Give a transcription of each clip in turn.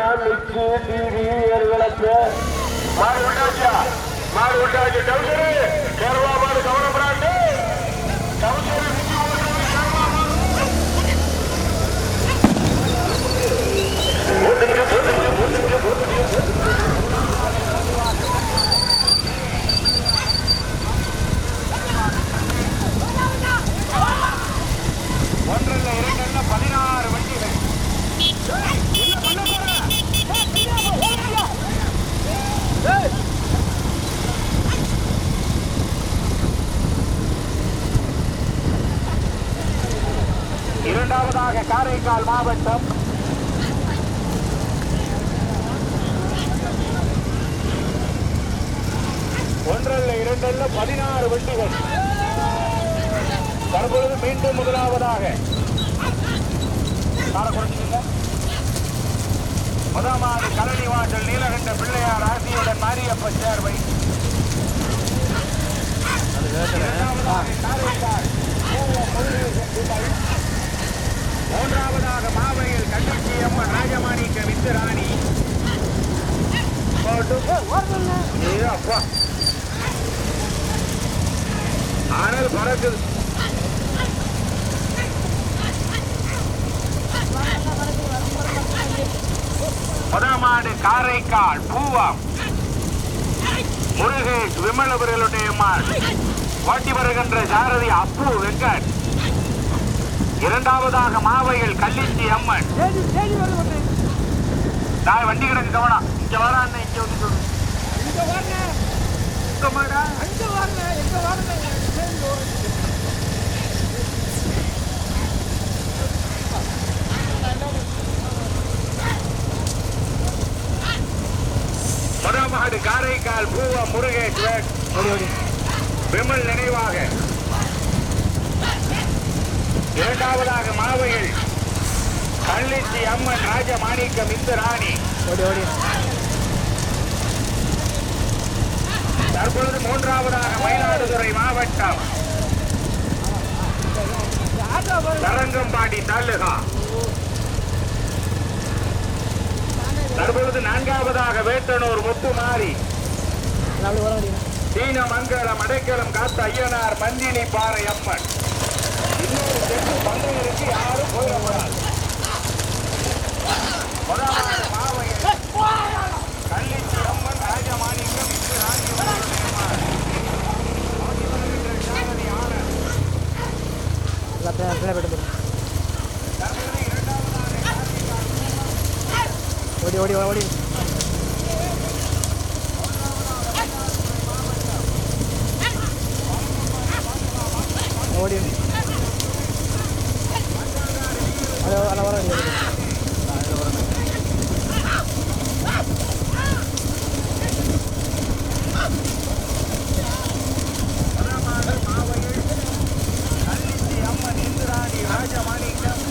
Sonia mixie TV ஏறுகளுக்கு மாடு விட்டாச்சா? மாடு விட்டாச்சு. டவுசரு கேரளா மாடு கவனப்படாது டவுசரு மிக்ஸி ஓட்டுறது கேரளா மாடு. ஓட்டுங்க, ஓட்டுங்க, ஓட்டுங்க, ஓட்டுங்க. ஒன்றல்ல இரண்டல்ல பதினாறு வண்டிகள் இரண்டாவதாக காரைக்கால் மாவட்டம். ஒன்றல்ல இரண்டல்ல பதினாறு வண்டிகள் தற்பொழுது மீண்டும் முதலாவதாக. முதலாவது கலனி வாசல் நீலகண்ட பிள்ளையார் ஆசியுடன் மாரியப்ப சேர்வை. இரண்டாவதாக காரைக்கால் கோவம் முருகேசன் துபாய். மூன்றாவதாக மாவையில் கண்டிச்சி அம்மன் வித்து ராணி. அப்பா. ஆனால் பறக்குது. முதமாடு காரைக்கால் பூவாம். முருகேஷ் விமலபுரலுடைய மாள் வாட்டி வருகின்ற சாரதி அப்பு வெங்கட். இரண்டாவதாக மாவையில் கல்லிச்சி அம்மன். நான் வண்டி கிடக்கு கவனம் இங்க வர அண்ணன் இங்க வந்து சொல்லு. இங்க மாடா முதமாடு காரைக்கால் பூவம் முருகேஷ் வேட் விமல் நினைவாக. இரண்டாவதாக மாவையில் கள்ளிச்சி அம்மன் ராஜமாணிக்கம் இந்து ராணி. தற்பொழுது மூன்றாவதாக மயிலாடுதுறை மாவட்டம். தரங்கம்பாடி தாலுகா. தற்பொழுது நான்காவதாக வேட்டனூர் முத்துமாரி. தீனமங்கலம் அடைக்கலம் காத்த ஐயனார் மந்தினி பாறை அம்மன். இன்னொரு தெற்கு பந்தயருக்கு யாரும் போயிடக்கூடாது முதலாவது மாவையில் கள்ளிச்சி அம்மன் ராஜமாணிக்கம் இன்று ராஜ்யமான் ஓடி ஓடி ஓடி ஓடி அது அதில் வர வேண்டியது கள்ளிச்சி அம்மன் இந்து ராணி ராஜமாணிக்கம்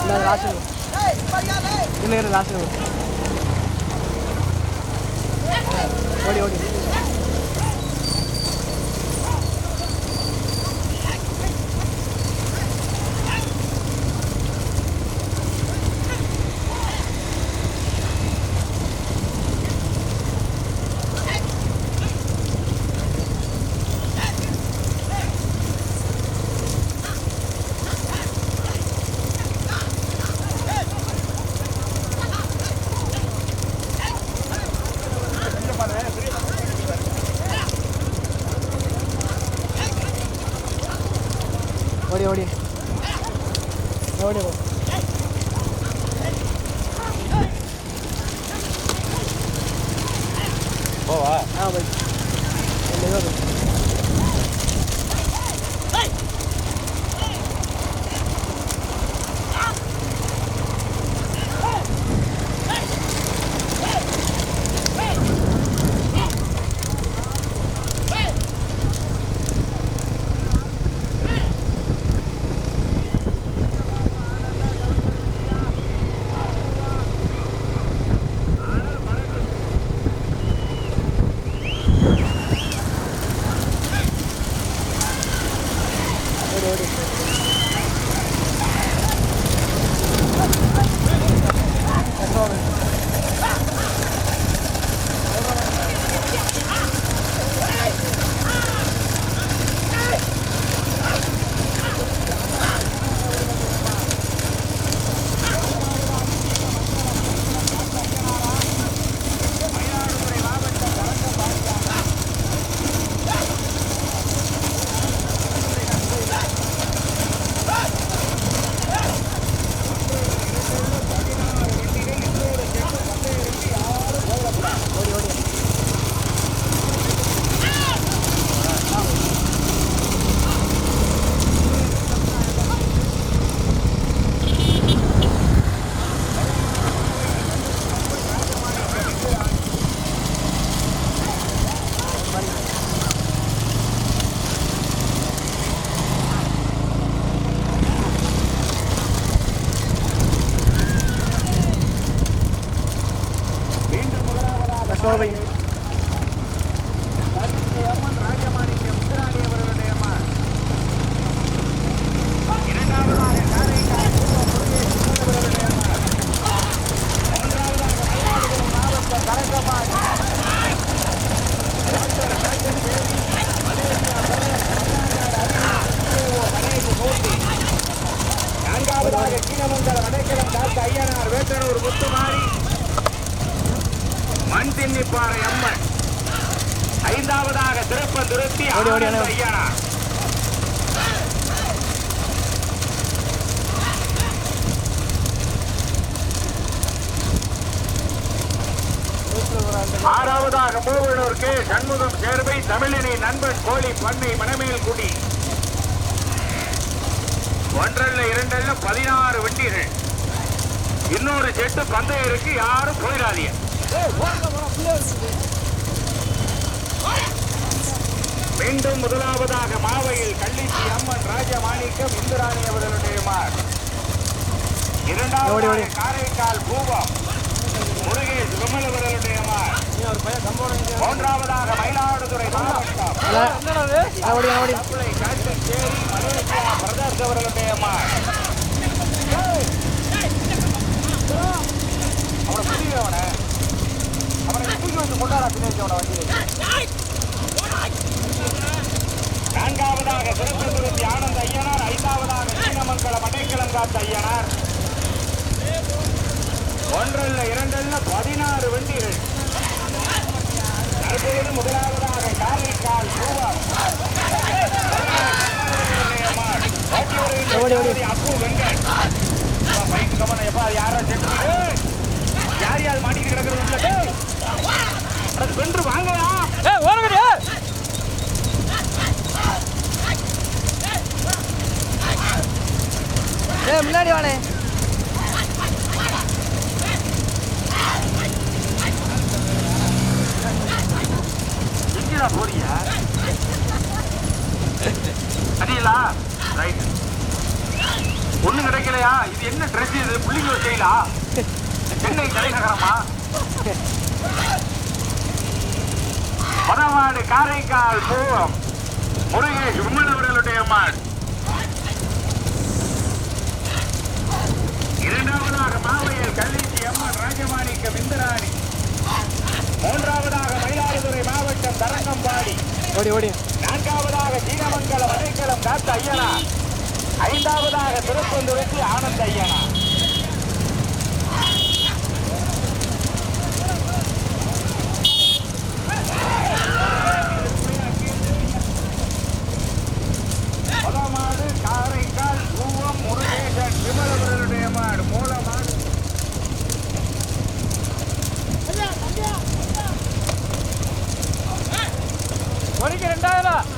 இல்லை லாஸ்ட் இல்லை இல்லை லாஸ்ட் ஓடி ஓடி ஓடி ஓடி. ஓடி. போ போவா? ஆ போய். மெதுவா வேட்டனூர் முத்துமாரி மண் திண்ணிப்பாறை அம்மன். ஐந்தாவதாக ஆனந்த அண்ணா. ஐயனா ஆறாவதாக மூவனூர் கே. சண்முகம் சேர்வை தமிழினி நண்பன் கோழி பண்ணை மணமேல்குடி. ஒன்றல்ல இரண்டல்ல பதினாறு வண்டிகள் இன்னொரு செட்டு பந்தயம் இருக்கு யாரும் போயிடாதீங்க. மீண்டும் முதலாவதாக மாவையில் கள்ளிச்சி அம்மன் ராஜமாணிக்கம் இந்திராணி அவர்களுடைய மார். இரண்டாவது. காரைக்கால் பூவம் முருகேஷ் விமல் அவர்களுடைய மார். மூன்றாவதாக மயிலாடுதுறை மாவட்டம். அவர்களுடைய மார். அவனை புரிய அவனை அவனை தூக்கி வந்து கொண்டாடா பின்னாடி அவனை வண்டி நான்காவதாக திருப்பந்துருத்தி ஆனந்த ஐயனார் ஐந்தாவதாக சீனமங்கலம் அடைக்கலம் காத்த ஐயனார். ஒன்றல்ல இரண்டல்ல பதினாறு வண்டிகள். தற்போது முதலாவதாக காரைக்கால் ஓடி. அப்பு வெங்கட் பைக் கமன எப்பா யாரா செட்டு யார் மாட்டிட்டு கிடக்கிறது உள்ள டேய். வென்று வாங்கயா ஏய் ஓடுங்கடி ஏய் முன்னாடி வாடே எங்கடா போறியா அடியலா ரைட் ஒண்ணு கிடைக்கலையா இது என்ன ட்ரெஸ் இது புள்ளிங்க வச்சீங்களா சென்னை தலைநகரமா வடமாடு காரைக்கால் பூவம் முருகேஷ் உம்மன் அவர்களுடைய மாடு இரண்டாவதாக மாவையில் கல்லிச்சி அம்மன் ராஜமாணிக்கம் இந்திராணி. மூன்றாவதாக மயிலாடுதுறை மாவட்டம் தரங்கம்பாடி. ஓடி ஓடி. நான்காவதாக சீனமங்கலம் அடைக்கலம் காத்த ஐயனா. ஐந்தாவதாக திருப்பந்துரைக்கு ஆனந்த ஐயனா. மாடு காரைக்கால் பூவம் முருகேசன் விமலவர்களுடைய மாடு மூல மாடு மணிக்கு ரெண்டாயிரம்.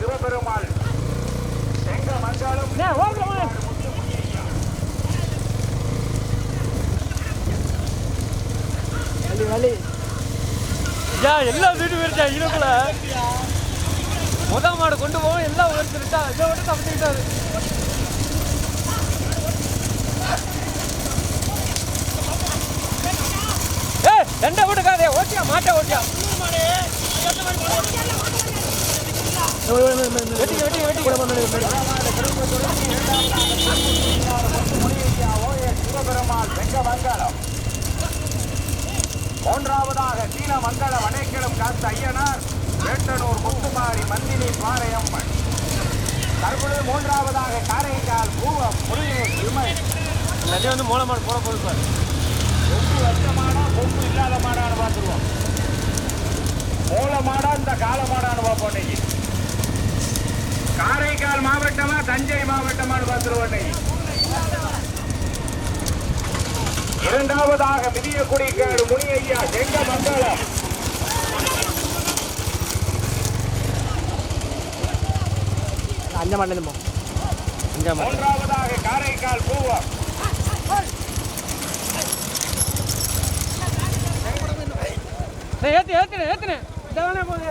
சிவபெருமாள். வலி வலி. எல்லாம் வீட்டு போயிருச்சா ஈரோக்குள்ள முத மாடு கொண்டு போவோம் எல்லாம் உயர்த்திருட்டா இதை விட்டு தப்பிச்சுக்கிட்டாரு. ஏ ரெண்டை விட்டுக்காதே ஓட்டியா மாட்டை ஓட்டியா? மூன்றாவதாக சீன மங்கள வனைக்கிழம் காத்த ஐயனார் வேட்டனூர் முத்துமாரி மந்தினி பாறையம்மன் தற்பொழுது மூன்றாவதாக காரைக்கால் பூவம் முருகேஷ் விமல் எல்லாத்தையும் வந்து மூல மாடு போட போகுது பாரு கொம்பு வச்ச மாடா கொம்பு இல்லாத மாடான்னு பார்த்துருவோம். மூல மாடா இந்த கால மாடான்னு பார்ப்போம் இன்னைக்கு. காரைக்கால் மாவட்டமா தஞ்சை மாவட்டமான்னு பார்த்துருவோம் இன்னைக்கு இரண்டாவதாக மிதியக்குடி கேடு முனியையா செங்க மாட்டேன் போ. அஞ்சா மாட்டேன் மூன்றாவதாக காரைக்கால் பூவம். ஏத்து ஏத்துனேன் ஏத்துனேன் இதை வேணா போகுது.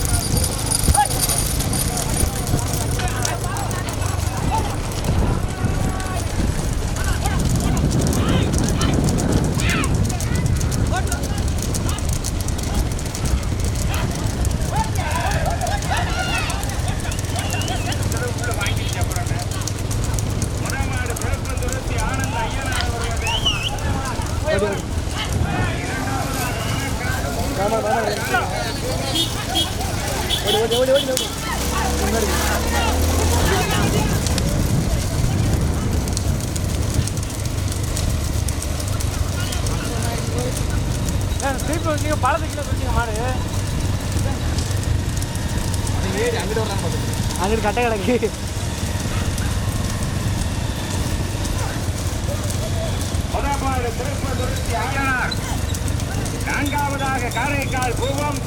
உள்ள வாங்கிட்டு அப்புறம் முனமாடு பெருப்பந்துருத்தி ஆனந்த ஐயனார் அவர்களுடைய அம்மா. ஓடி ஓடி ஓடி ஓடி ஓடி திருப்பி வந்தீங்க பழத்துக்கு சொல்லிங்க மாடு. அங்கிட்டு கட்ட கிடக்கு. நான்காவதாக காரைக்கால் பூவம்.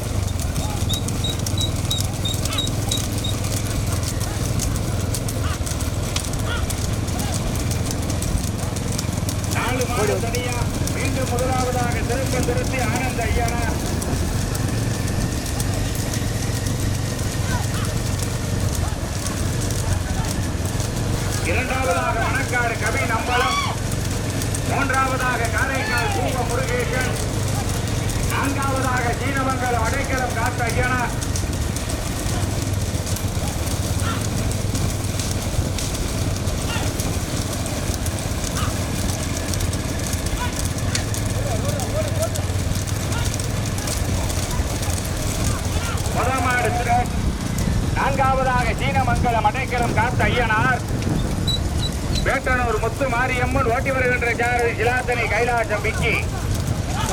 நாலு மாடு தனியா மீண்டும் முதலாவதாக திருப்ப திருத்தி ஐயனார் இரண்டாவதாக மணக்காடு கவி நம்பலம். மூன்றாவதாக காரைக்கால் பூவ முருகேசன் நான்காவதாக சீனமங்கலம் அடைக்கலம் காத்த ஐயனார் முதமாடு திரு- நான்காவதாக சீனமங்கலம் அடைக்கலம் காத்த ஐயனார். வேட்டனூர் முத்து மாரியம்மன் ஓட்டி வருகின்ற ஜாரதி இலாத்தனை கைலாசம் விக்கி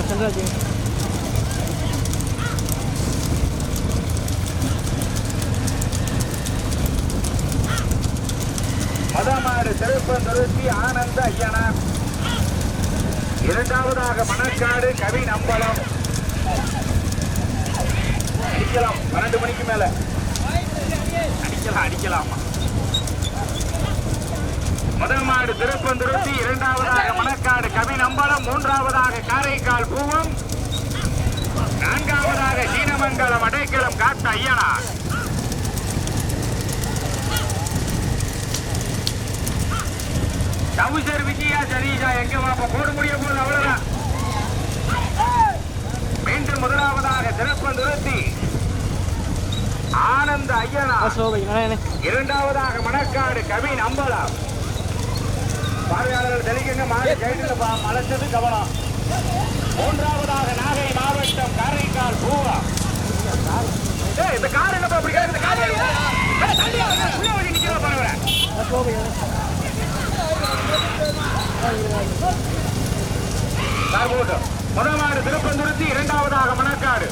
சந்திராஜ் மதமாடு திருப்பந்துருத்தி ஆனந்த ஐயனார். இரண்டாவதாக மணக்காடு கவி நம்பலம் பன்னெண்டு மணிக்கு மேல. அடிக்கலாம் அடிக்கலாமா. முதல் மாடு திருப்பந்துருத்தி இரண்டாவதாக மணக்காடு கவி நம்பலம் மூன்றாவதாக காரைக்கால் பூவம் நான்காவதாக சீனமங்கலம் அடைக்கலம் காத்த ஐயனார். டவுசர் விஜயா சதீஷா எங்க வாப்ப போட முடிய போது அவ்வளவுதான். மீண்டும் முதலாவதாக சிறப்பு ஆனந்த ஐயனா இரண்டாவதாக மணக்காடு கவின் அம்பலா பார்வையாளர்கள் தெளிக்குங்க மாடு கைதில் மலைச்சது கவனம். மூன்றாவதாக நாகை மாவட்டம் காரைக்கால் பூவா ஏய், இந்த கார் என்னப்பா இப்படி கிடக்குது? கார். உள்ள வந்து நிக்கிறத பாருங்க. முதல் மாடு திருப்பந்துருத்தி இரண்டாவதாக மணக்காடு.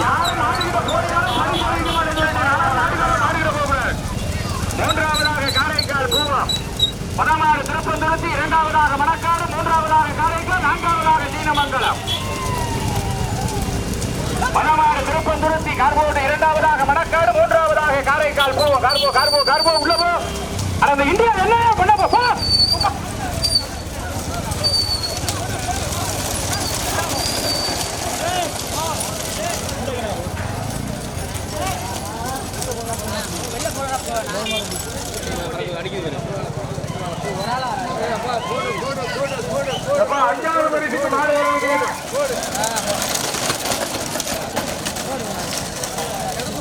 யாரும் மாடுகிட்ட போனாலும் மணி போயிட்டு மாட்டேங்கிறாங்க. யாரும் மாடுகிட்ட மாடுகிட்ட போகக்கூடாது. மூன்றாவதாக காரைக்கால் பூவா முதலாவது திருப்பந்துருத்தி இரண்டாவதாக மணக்காடு மூன்றாவதாக காரைக்கால் நான்காவதாக சீனமங்கலம் மணமாடு திருப்பந்துருத்தி கார்போடு இரண்டாவதாக மணக்காடு மூன்றாவதாக காரைக்கால் போவோம் கார்போ கார்போ கார்போ உள்ளவோ அந்த இந்தியா என்ன பண்ண போ,